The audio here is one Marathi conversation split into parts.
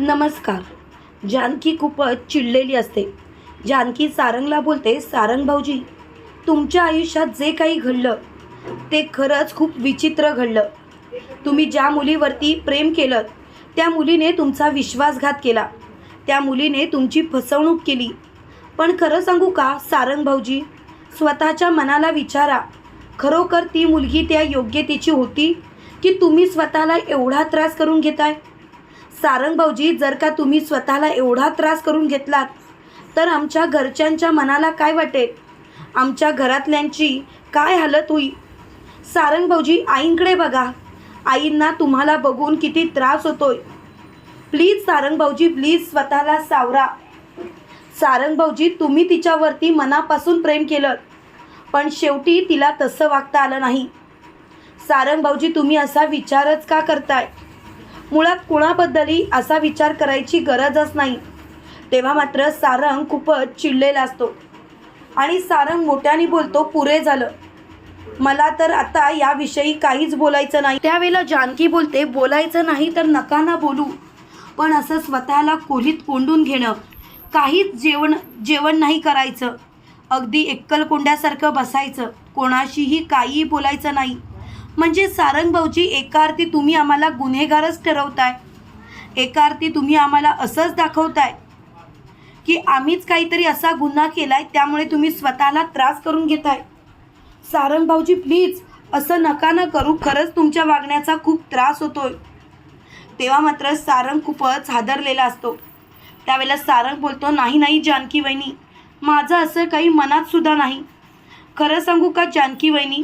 नमस्कार. जानकी खूपच चिडलेली असते. जानकी सारंगला बोलते सारंग भाऊजी तुमच्या आयुष्यात जे काही घडलं ते खरंच खूप विचित्र घडलं. तुम्ही ज्या मुलीवरती प्रेम केलं त्या मुलीने तुमचा विश्वासघात केला. त्या मुलीने तुमची फसवणूक केली. पण खरं सांगू का सारंग भाऊजी? स्वतःच्या मनाला विचारा. खरोखर ती मुलगी त्या योग्यतेची होती की तुम्ही स्वतःला एवढा त्रास करून घेताय? सारंग भाऊजी जर का तुम्ही स्वतःला एवढा त्रास करून घेतलात तर आमच्या घरच्यांच्या मनाला काय वाटेल आमच्या घरातल्यांची काय हालत होईल सारंग भाऊजी आईंकडे बघा. आईंना तुम्हाला बघून किती त्रास होतोय. प्लीज सारंग भाऊजी प्लीज स्वतःला सावरा. सारंग भाऊजी तुम्ही तिच्यावरती मनापासून प्रेम केलं पण शेवटी तिला तसं वागता आलं नाही. सारंग भाऊजी तुम्ही असा विचारच का करताय? मुळात कुणाबद्दलही असा विचार करायची गरजच नाही. तेव्हा मात्र सारंग खूपच चिडलेला असतो. आणि सारंग मोठ्याने बोलतो पुरे झालं. मला तर आता याविषयी काहीच बोलायचं नाही. त्यावेळेला जानकी बोलते बोलायचं नाही तर नका ना बोलू. पण असं स्वतःला खोलीत कोंडून घेणं काहीच जेवण जेवण नाही करायचं. अगदी एकलकोंड्यासारखं बसायचं. कोणाशीही काहीही बोलायचं नाही. म्हणजे सारंग भाऊजी एका अर्थी तुम्ही आम्हाला गुन्हेगारच ठरवताय. एका अर्थी तुम्ही आम्हाला असंच दाखवताय की आम्हीच काहीतरी असा गुन्हा केलाय त्यामुळे तुम्ही स्वतःला त्रास करून घेताय. सारंग भाऊजी प्लीज असं नका ना करू. खरंच तुमच्या वागण्याचा खूप त्रास होतोय. तेव्हा मात्र सारंग खूपच हादरलेला असतो. त्यावेळेला सारंग बोलतो नाही नाही जानकी वहिनी. माझं असं काही मनात सुद्धा नाही. खरं सांगू का जानकी वहिनी?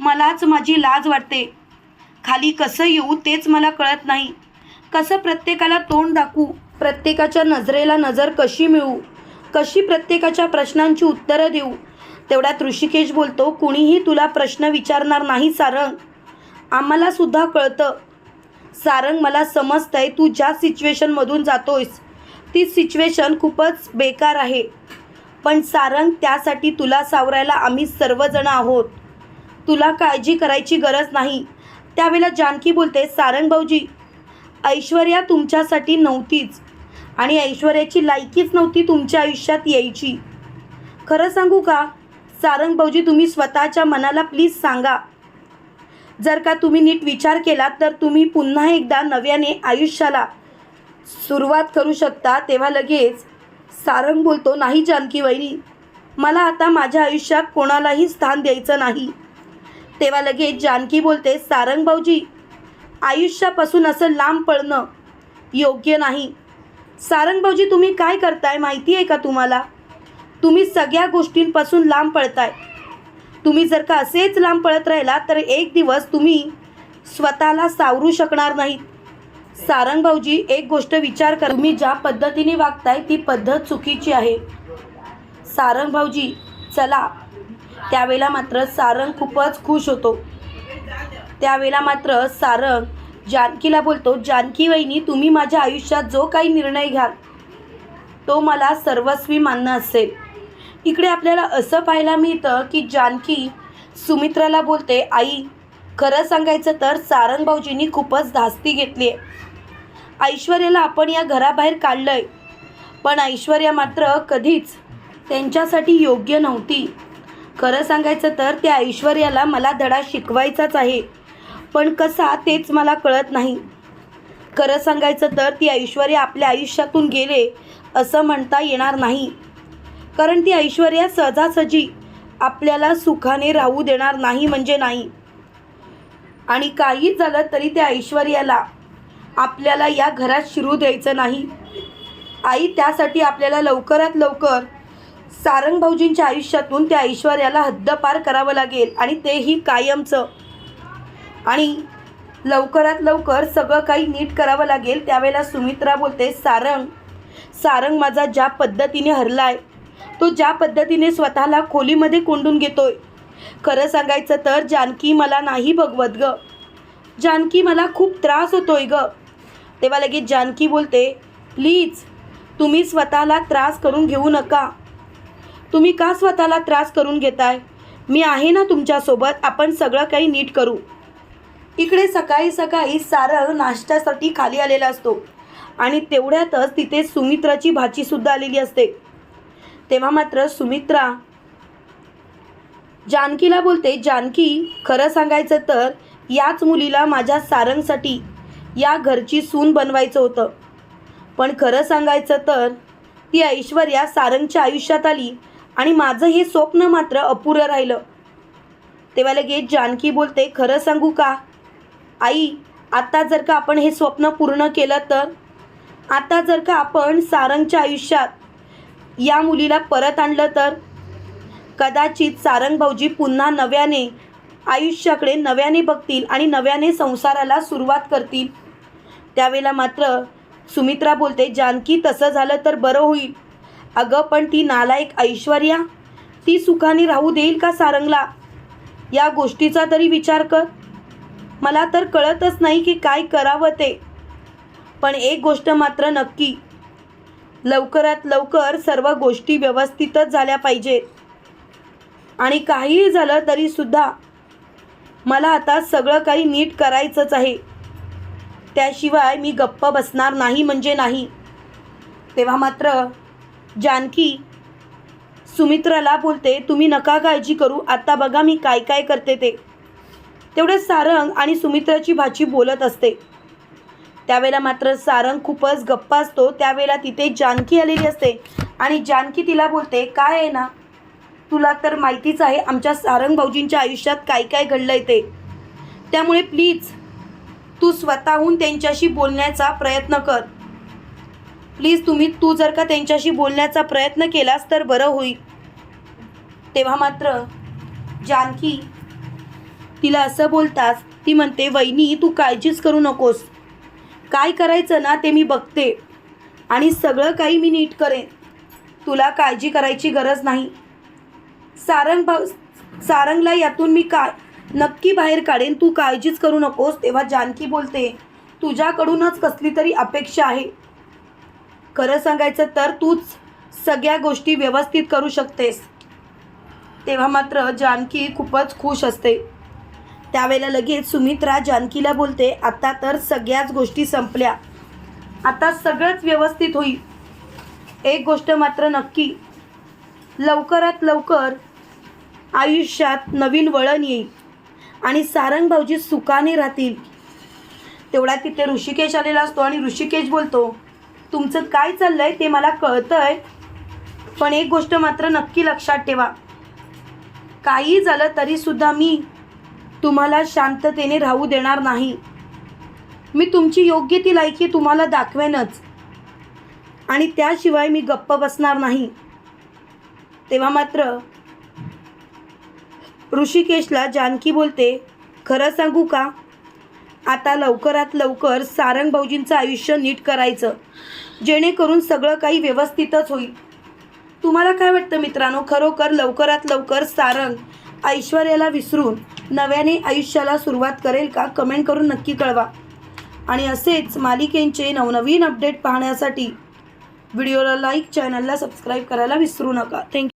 मलाच माझी लाज वाटते. खाली कसं येऊ तेच मला कळत नाही. कसं प्रत्येकाला तोंड दाखवू प्रत्येकाच्या नजरेला नजर कशी मिळवू कशी प्रत्येकाच्या प्रश्नांची उत्तरं देऊ. तेवढ्यात ऋषिकेश बोलतो कुणीही तुला प्रश्न विचारणार नाही सारंग. आम्हालासुद्धा कळतं. सारंग मला समजतंय तू ज्या सिच्युएशनमधून जातोयस ती सिच्युएशन खूपच बेकार आहे. पण सारंग त्यासाठी तुला सावरायला आम्ही सर्वजण आहोत. तुला काळजी करायची गरज नाही. त्यावेळेला जानकी बोलते सारंग भाऊजी ऐश्वर्या तुमच्यासाठी नव्हतीच आणि ऐश्वर्याची लायकीच नव्हती तुमच्या आयुष्यात यायची. खरं सांगू का? सारंग भाऊजी तुम्ही स्वतःच्या मनाला प्लीज सांगा. जर का तुम्ही नीट विचार केला तर तुम्ही पुन्हा एकदा नव्याने आयुष्याला सुरुवात करू शकता. तेव्हा लगेच सारंग बोलतो नाही जानकी वहिनी मला आता माझ्या आयुष्यात कोणालाही स्थान द्यायचं नाही. तेव्हा लगेच जानकी बोलते सारंग भाऊजी आयुष्यापासून असं लांब पळणं योग्य नाही. सारंग भाऊजी तुम्ही काय करताय माहिती आहे का तुम्हाला? तुम्ही सगळ्या गोष्टींपासून लांब पळताय. तुम्ही जर का असेच लांब पळत राहिला तर एक दिवस तुम्ही स्वतःला सावरू शकणार नाहीत. सारंग भाऊजी एक गोष्ट विचार कर. तुम्ही ज्या पद्धतीने वागताय ती पद्धत चुकीची आहे. सारंग भाऊजी चला त्यावेळेला मात्र सारंग खूपच खुश होतो. त्यावेळेला मात्र सारंग जानकीला बोलतो जानकी वहिनी तुम्ही माझ्या आयुष्यात जो काही निर्णय घ्याल तो मला सर्वस्वी मान्य असेल. इकडे आपल्याला असं पाहायला मिळतं की जानकी सुमित्राला बोलते आई खरं सांगायचं तर सारंग भाऊजींनी खूपच धास्ती घेतली आहे ऐश्वर्याला आपण या घराबाहेर काढलं आहे पण ऐश्वर्या मात्र कधीच त्यांच्यासाठी योग्य नव्हती. खरं सांगायचं तर त्या ऐश्वर्याला मला धडा शिकवायचाच आहे. पण कसा तेच मला कळत नाही. खरं सांगायचं तर ती ऐश्वर्या आपल्या आयुष्यातून गेले असं म्हणता येणार नाही. कारण ती ऐश्वर्या सहजासहजी आपल्याला सुखाने राहू देणार नाही म्हणजे नाही. आणि काहीच झालं तरी त्या ऐश्वर्याला आपल्याला या घरात शिरू द्यायचं नाही. आई त्यासाठी आपल्याला लवकरात लवकर सारंग भाऊजींच्या आयुष्यातून त्या ऐश्वर्याला हद्दपार करावं लागेल आणि तेही कायमचं. आणि लवकरात लवकर सगळं काही नीट करावं लागेल त्यावेळेला सुमित्रा बोलते सारंग सारंग माझा ज्या पद्धतीने हरलाय तो ज्या पद्धतीने स्वतःला खोलीमध्ये कोंडून घेतोय. खरं सांगायचं तर जानकी मला नाही बघवत ग. जानकी मला खूप त्रास होतोय ग. तेव्हा लगेच जानकी बोलते प्लीज तुम्ही स्वतःला त्रास करून घेऊ नका. तुम्ही का स्वतःला त्रास करून घेताय? मी आहे ना तुमच्यासोबत आपण सगळं काही नीट करू. इकडे सकाळी सकाळी सारंग नाश्त्यासाठी खाली आलेला असतो. आणि तेवढ्यातच तिथे सुमित्राची भाचीसुद्धा आलेली असते. तेव्हा मात्र सुमित्रा जानकीला बोलते जानकी खरं सांगायचं तर याच मुलीला माझ्या सारंगसाठी या घरची सून बनवायचं होतं. पण खरं सांगायचं तर ती ऐश्वर्या सारंगच्या आयुष्यात आली. आणि माझं हे स्वप्न मात्र अपुरं राहिलं. तेव्हा लगेच जानकी बोलते खरं सांगू का? आई आता जर का आपण हे स्वप्न पूर्ण केलं तर? आता जर का आपण सारंगच्या आयुष्यात या मुलीला परत आणलं तर? कदाचित सारंग भाऊजी पुन्हा नव्याने आयुष्याकडे नव्याने बघतील आणि नव्याने संसाराला सुरुवात करतील. त्यावेळेला मात्र सुमित्रा बोलते जानकी तसं झालं तर बरं होईल. अगं पण ती नालायक ऐश्वर्या ती सुखाने राहू देईल का सारंगला? या गोष्टीचा तरी विचार कर. मला तर कळतच नाही की काय करावं ते. पण एक गोष्ट मात्र नक्की. लवकरात लवकर सर्व गोष्टी व्यवस्थितच झाल्या पाहिजेत आणि काहीही झालं तरीसुद्धा मला आता सगळं काही नीट करायचंच आहे. त्याशिवाय मी गप्प बसणार नाही म्हणजे नाही. तेव्हा मात्र जानकी सुमित्राला बोलते तुम्ही नका काळजी करू आत्ता बघा मी काय काय करते ते. तेवढे सारंग आणि सुमित्राची भाची बोलत असते. त्यावेळेला मात्र सारंग खूपच गप्पा असतो त्यावेळेला तिथे जानकी आलेली असते आणि जानकी तिला बोलते काय आहे ना तुला तर माहितीच आहे आमच्या सारंग भाऊजींच्या आयुष्यात काय काय घडलं आहे ते. त्यामुळे प्लीज तू स्वतःहून त्यांच्याशी बोलण्याचा प्रयत्न कर. प्लीज तुम्ही तू जर का त्यांच्याशी बोलण्याचा प्रयत्न केलास तर बरं होईल. तेव्हा मात्र जानकी तिला असं बोलताच ती म्हणते वहिनी तू काळजीच करू नकोस. काय करायचं ना ते मी बघते. आणि सगळं काही मी नीट करेन. तुला काळजी करायची गरज नाही. सारंग भाऊ सारंगला यातून मी काय नक्की बाहेर काढेन. तू काळजीच करू नकोस. तेव्हा जानकी बोलते तुझ्याकडूनच कसली तरी अपेक्षा आहे. खरं सांगायचं तर तूच सगळ्या गोष्टी व्यवस्थित करू शकतेस. तेव्हा मात्र जानकी खूपच खुश असते. त्यावेळेला लगेच सुमित्रा जानकीला बोलते आता तर सगळ्याच गोष्टी संपल्या. आता सगळंच व्यवस्थित होईल. एक गोष्ट मात्र नक्की. लवकरात लवकर आयुष्यात नवीन वळण येईल आणि सारंग भाऊजी सुखाने राहतील. तेवढा तिथे ऋषिकेश आलेला असतो आणि ऋषिकेश बोलतो तुमचं काय चाललंय ते मला कळतंय. पण एक गोष्ट मात्र नक्की लक्षात ठेवा. काही झालं तरीसुद्धा मी तुम्हाला शांततेने राहू देणार नाही. मी तुमची योग्य ती लायकी तुम्हाला दाखवेनच. आणि त्याशिवाय मी गप्प बसणार नाही. तेव्हा मात्र ऋषिकेशला जानकी बोलते खरं सांगू का? आता लवकरात लवकर सारंग भाऊजींचं आयुष्य नीट करायचं. जेणेकरून सगळं काही व्यवस्थितच होईल. तुम्हाला काय वाटतं मित्रांनो? खरोखर लवकरात लवकर सारंग ऐश्वर्याला विसरून नव्याने आयुष्याला सुरुवात करेल का? कमेंट करून नक्की कळवा. आणि असेच मालिकेंचे नवनवीन अपडेट पाहण्यासाठी व्हिडिओला लाईक चॅनलला सबस्क्राईब करायला विसरू नका. थँक्यू